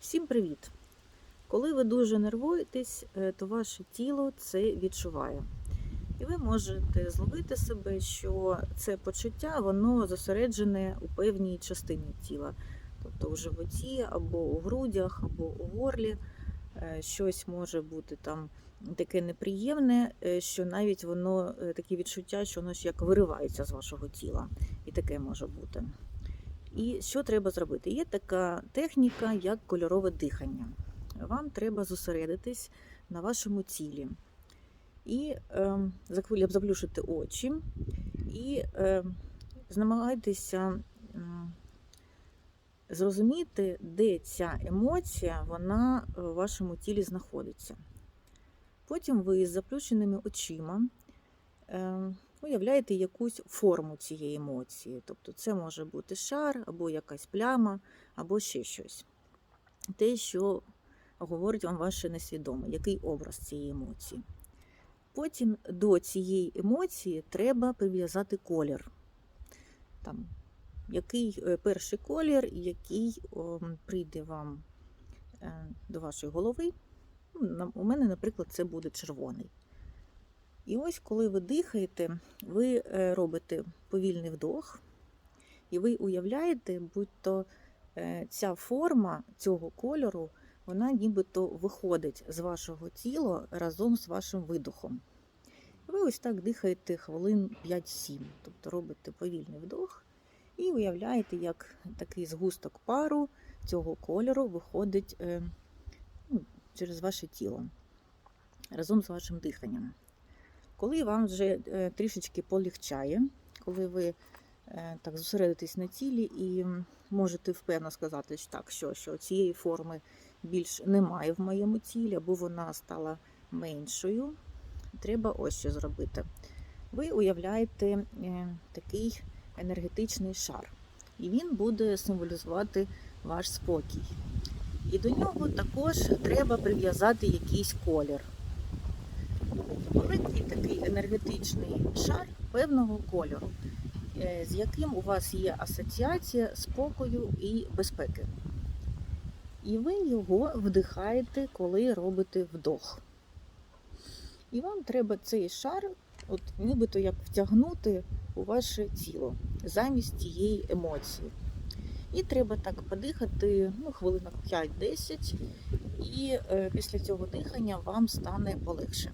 Всім привіт! Коли ви дуже нервуєтесь, е, то ваше тіло це відчуває. І ви можете зловити себе, що це почуття воно зосереджене у певній частині тіла, тобто у животі, або у грудях, або у горлі. Е, Щось може бути там таке неприємне, е, що навіть воно таке відчуття, що воно ж як виривається з вашого тіла. І таке може бути. І що треба зробити? Є така техніка, як кольорове дихання. Вам треба зосередитись на вашому тілі. І е, заквилі- заплющити очі і е, намагайтеся м, зрозуміти, де ця емоція вона в вашому тілі знаходиться. Потім ви з заплющеними очима е, уявляєте якусь форму цієї емоції. Тобто це може бути шар, або якась пляма, або ще щось. Те, що говорить вам ваше несвідоме, який образ цієї емоції. Потім до цієї емоції треба прив'язати колір. Там, який е, перший колір, який о, прийде вам е, до вашої голови. У мене, наприклад, це буде червоний. І ось, коли ви дихаєте, ви е, робите повільний вдох, і ви уявляєте, будь-то е, ця форма цього кольору, вона нібито виходить з вашого тіла разом з вашим видохом. Ви ось так дихаєте хвилин 5-7, тобто робите повільний вдох і уявляєте, як такий згусток пару цього кольору виходить е, ну, через ваше тіло разом з вашим диханням. Коли вам вже е, трішечки полегчає, коли ви е, так зосередитесь на тілі і можете впевнено сказати, що так, що, що цієї форми більш немає в моєму тілі, або вона стала меншою, треба ось що зробити. Ви уявляєте е, такий енергетичний шар, і він буде символізувати ваш спокій. І до нього також треба прив'язати якийсь колір енергетичний шар певного кольору, е, з яким у вас є асоціація спокою і безпеки. І ви його вдихаєте, коли робите вдох. І вам треба цей шар, от нібито як втягнути у ваше тіло замість тієї емоції. І треба так подихати ну, хвилинок 5-10, і е, після цього дихання вам стане полегше.